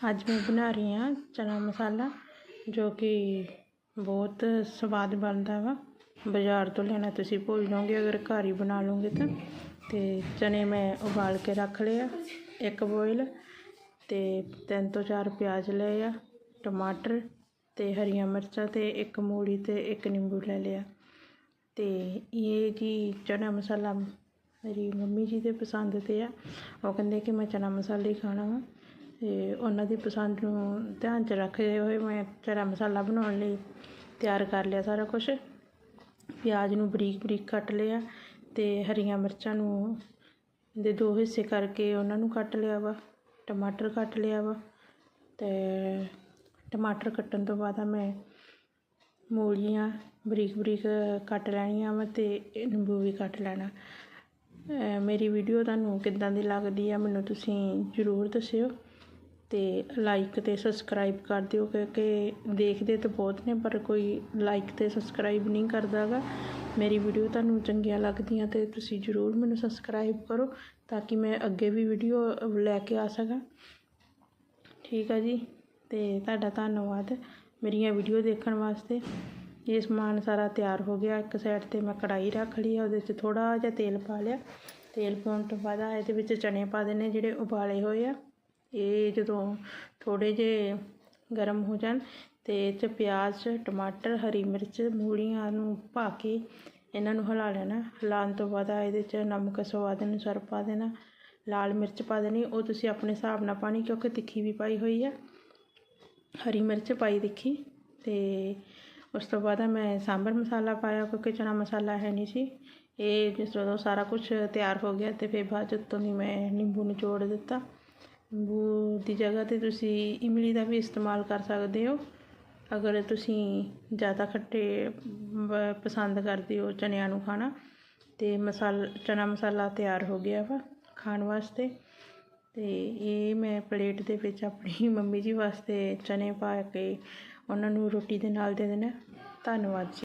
ਅੱਜ ਮੈਂ ਬਣਾ ਰਹੀ ਹਾਂ ਚਨਾ ਮਸਾਲਾ, ਜੋ ਕਿ ਬਹੁਤ ਸਵਾਦ ਬਣਦਾ ਵਾ। ਬਾਜ਼ਾਰ ਤੋਂ ਲੈਣਾ ਤੁਸੀਂ ਭੁੱਲ ਜਾਓਗੇ, ਅਗਰ ਘਰ ਹੀ ਬਣਾ ਲਓਗੇ ਤਾਂ। ਅਤੇ ਚਨੇ ਮੈਂ ਉਬਾਲ ਕੇ ਰੱਖ ਲਿਆ ਇੱਕ ਬੋਇਲ। ਅਤੇ ਤਿੰਨ ਤੋਂ ਚਾਰ ਪਿਆਜ਼ ਲਏ ਆ, ਟਮਾਟਰ ਅਤੇ ਹਰੀਆਂ ਮਿਰਚਾਂ ਅਤੇ ਇੱਕ ਮੂਲੀ ਅਤੇ ਇੱਕ ਨਿੰਬੂ ਲੈ ਲਿਆ। ਅਤੇ ਇਹ ਜੀ ਚਨਾ ਮਸਾਲਾ ਮੇਰੀ ਮੰਮੀ ਜੀ ਦੇ ਪਸੰਦ 'ਤੇ ਆ। ਉਹ ਕਹਿੰਦੇ ਕਿ ਮੈਂ ਚਨਾ ਮਸਾਲਾ ਹੀ ਖਾਣਾ ਵਾ। ਅਤੇ ਉਹਨਾਂ ਦੀ ਪਸੰਦ ਨੂੰ ਧਿਆਨ 'ਚ ਰੱਖਦੇ ਹੋਏ ਮੈਂ ਚਨਾ ਮਸਾਲਾ ਬਣਾਉਣ ਲਈ ਤਿਆਰ ਕਰ ਲਿਆ ਸਾਰਾ ਕੁਛ। ਪਿਆਜ਼ ਨੂੰ ਬਰੀਕ ਬਰੀਕ ਕੱਟ ਲਿਆ ਅਤੇ ਹਰੀਆਂ ਮਿਰਚਾਂ ਨੂੰ ਦੇ ਦੋ ਹਿੱਸੇ ਕਰਕੇ ਉਹਨਾਂ ਨੂੰ ਕੱਟ ਲਿਆ ਵਾ, ਟਮਾਟਰ ਕੱਟ ਲਿਆ ਵਾ ਅਤੇ ਟਮਾਟਰ ਕੱਟਣ ਤੋਂ ਬਾਅਦ ਮੈਂ ਮੂਲੀਆਂ ਬਰੀਕ ਬਰੀਕ ਕੱਟ ਲੈਣੀਆਂ ਵਾ ਅਤੇ ਨਿੰਬੂ ਵੀ ਕੱਟ ਲੈਣਾ। ਮੇਰੀ ਵੀਡੀਓ ਤੁਹਾਨੂੰ ਕਿੱਦਾਂ ਦੀ ਲੱਗਦੀ ਆ ਮੈਨੂੰ ਤੁਸੀਂ ਜ਼ਰੂਰ ਦੱਸਿਓ। ਅਤੇ ਲਾਈਕ ਅਤੇ ਸਬਸਕ੍ਰਾਈਬ ਕਰ ਦਿਓ ਕਿਉਂਕਿ ਦੇਖਦੇ ਤਾਂ ਬਹੁਤ ਨੇ, ਪਰ ਕੋਈ ਲਾਈਕ ਅਤੇ ਸਬਸਕ੍ਰਾਈਬ ਨਹੀਂ ਕਰਦਾ ਗਾ। ਮੇਰੀ ਵੀਡੀਓ ਤੁਹਾਨੂੰ ਚੰਗੀਆਂ ਲੱਗਦੀਆਂ ਤਾਂ ਤੁਸੀਂ ਜ਼ਰੂਰ ਮੈਨੂੰ ਸਬਸਕ੍ਰਾਈਬ ਕਰੋ ਤਾਂ ਕਿ ਮੈਂ ਅੱਗੇ ਵੀ ਵੀਡੀਓ ਲੈ ਕੇ ਆ ਸਕਾਂ। ਠੀਕ ਆ ਜੀ ਅਤੇ ਤੁਹਾਡਾ ਧੰਨਵਾਦ ਮੇਰੀਆਂ ਵੀਡੀਓ ਦੇਖਣ ਵਾਸਤੇ। ਇਹ ਸਮਾਨ ਸਾਰਾ ਤਿਆਰ ਹੋ ਗਿਆ, ਇੱਕ ਸਾਈਡ 'ਤੇ ਮੈਂ ਕੜਾਈ ਰੱਖ ਲਈ ਆ, ਉਹਦੇ 'ਚ ਥੋੜ੍ਹਾ ਜਿਹਾ ਤੇਲ ਪਾ ਲਿਆ। ਤੇਲ ਪਾਉਣ ਤੋਂ ਬਾਅਦ ਇਹਦੇ ਵਿੱਚ ਚਨੇ ਪਾ ਦੇਣੇ ਜਿਹੜੇ ਉਬਾਲੇ ਹੋਏ ਆ। ਇਹ ਜਦੋਂ ਥੋੜ੍ਹੇ ਜਿਹੇ ਗਰਮ ਹੋ ਜਾਣ ਅਤੇ ਇਹ 'ਚ ਪਿਆਜ਼, ਟਮਾਟਰ, ਹਰੀ ਮਿਰਚ ਮੂਲੀਆਂ ਨੂੰ ਪਾ ਕੇ ਇਹਨਾਂ ਨੂੰ ਹਿਲਾ ਲੈਣਾ। ਹਿਲਾਉਣ ਤੋਂ ਬਾਅਦ ਇਹਦੇ 'ਚ ਨਮਕ ਸਵਾਦ ਅਨੁਸਾਰ ਪਾ ਦੇਣਾ। ਲਾਲ ਮਿਰਚ ਪਾ ਦੇਣੀ। ਉਹ ਤੁਸੀਂ ਆਪਣੇ ਹਿਸਾਬ ਨਾਲ ਪਾਣੀ ਕਿਉਂਕਿ ਤਿੱਖੀ ਵੀ ਪਾਈ ਹੋਈ ਆ। ਹਰੀ ਮਿਰਚ ਪਾਈ ਦੇਖੀ ਅਤੇ ਉਸ ਤੋਂ ਬਾਅਦ ਮੈਂ ਸਾਂਬਰ ਮਸਾਲਾ ਪਾਇਆ ਕਿਉਂਕਿ ਚਨਾ ਮਸਾਲਾ ਹੈ ਨਹੀਂ ਸੀ। ਇਹ ਜਿਸ ਜਦੋਂ ਸਾਰਾ ਕੁਝ ਤਿਆਰ ਹੋ ਗਿਆ ਅਤੇ ਫਿਰ ਬਾਅਦ 'ਚ ਉੱਤੋਂ ਦੀ ਮੈਂ ਨਿੰਬੂ ਨਿਚੋੜ ਦਿੱਤਾ। ਨਿੰਬੂ ਦੀ ਜਗ੍ਹਾ 'ਤੇ ਤੁਸੀਂ ਇਮਲੀ ਦਾ ਵੀ ਇਸਤੇਮਾਲ ਕਰ ਸਕਦੇ ਹੋ। ਅਗਰ ਤੁਸੀਂ ਜ਼ਿਆਦਾ ਖੱਟੇ ਪਸੰਦ ਕਰਦੇ ਹੋ ਚਨਿਆਂ ਨੂੰ ਖਾਣਾ ਅਤੇ ਮਸਾਲ, ਚਨਾ ਮਸਾਲਾ ਤਿਆਰ ਹੋ ਗਿਆ ਵਾ ਖਾਣ ਵਾਸਤੇ। ਅਤੇ ਇਹ ਮੈਂ ਪਲੇਟ ਦੇ ਵਿੱਚ ਆਪਣੀ ਮੰਮੀ ਜੀ ਵਾਸਤੇ ਚਨੇ ਪਾ ਕੇ ਉਹਨਾਂ ਨੂੰ ਰੋਟੀ ਦੇ ਨਾਲ ਦੇ ਦੇਣਾ। ਧੰਨਵਾਦ ਜੀ।